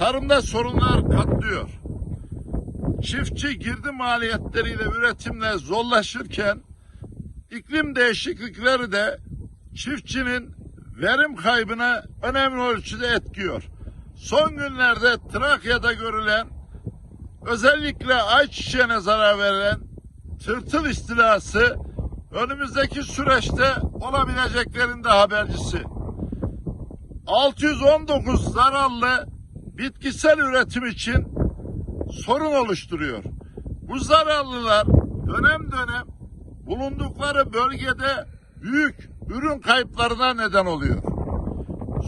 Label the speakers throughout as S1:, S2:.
S1: tarımda sorunlar katlıyor. Çiftçi girdi maliyetleriyle üretimle zorlaşırken iklim değişiklikleri de çiftçinin verim kaybına önemli ölçüde etkiyor. Son günlerde Trakya'da görülen özellikle ayçiçeğine zarar veren tırtıl istilası önümüzdeki süreçte olabileceklerin de habercisi. 619 zararlı bitkisel üretim için sorun oluşturuyor. Bu zararlılar dönem dönem bulundukları bölgede büyük ürün kayıplarına neden oluyor.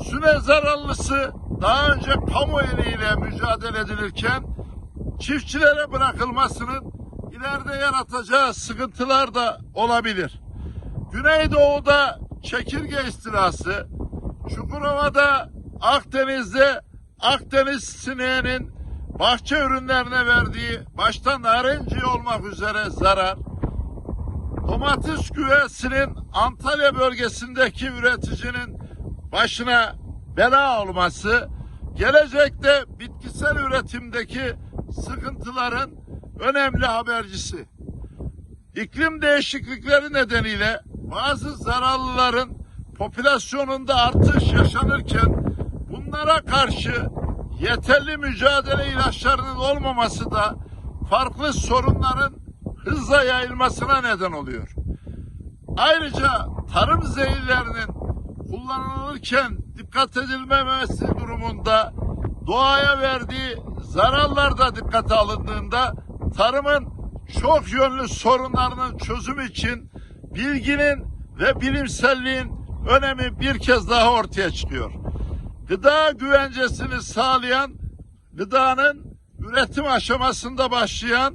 S1: Süne zararlısı daha önce kamu eliyle mücadele edilirken çiftçilere bırakılmasının ileride yaratacağı sıkıntılar da olabilir. Güneydoğu'da çekirge istilası, Çukurova'da Akdeniz'de Akdeniz sineğinin bahçe ürünlerine verdiği başta narenciye olmak üzere zarar, domates güvesinin Antalya bölgesindeki üreticinin başına bela olması, gelecekte bitkisel üretimdeki sıkıntıların önemli habercisi. İklim değişiklikleri nedeniyle bazı zararlıların popülasyonunda artış yaşanırken bunlara karşı yeterli mücadele ilaçlarının olmaması da farklı sorunların hızla yayılmasına neden oluyor. Ayrıca tarım zehirlerinin kullanılırken dikkat edilmemesi durumunda doğaya verdiği zararlar da dikkate alındığında tarımın çok yönlü sorunlarının çözümü için bilginin ve bilimselliğin önemi bir kez daha ortaya çıkıyor. Gıda güvencesini sağlayan gıdanın üretim aşamasında başlayan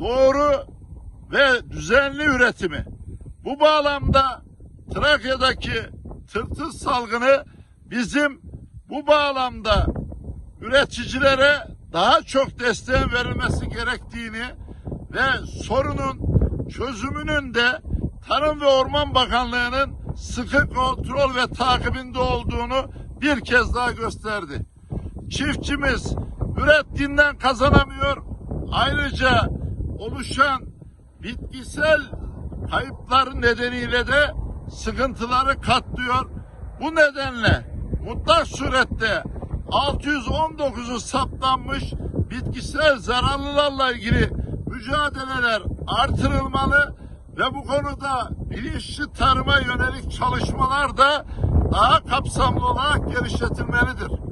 S1: doğru ve düzenli üretimi. Bu bağlamda Trakya'daki tırtıl salgını bizim bu bağlamda üreticilere daha çok desteğin verilmesi gerektiğini ve sorunun çözümünün de Tarım ve Orman Bakanlığı'nın sıkı kontrol ve takibinde olduğunu bir kez daha gösterdi. Çiftçimiz ürettiğinden kazanamıyor. Ayrıca oluşan bitkisel kayıplar nedeniyle de sıkıntıları katlıyor. Bu nedenle mutlak surette 619'u saptanmış bitkisel zararlılarla ilgili mücadeleler artırılmalı ve bu konuda bilinçli tarıma yönelik çalışmalar da daha kapsamlı olarak genişletilmelidir.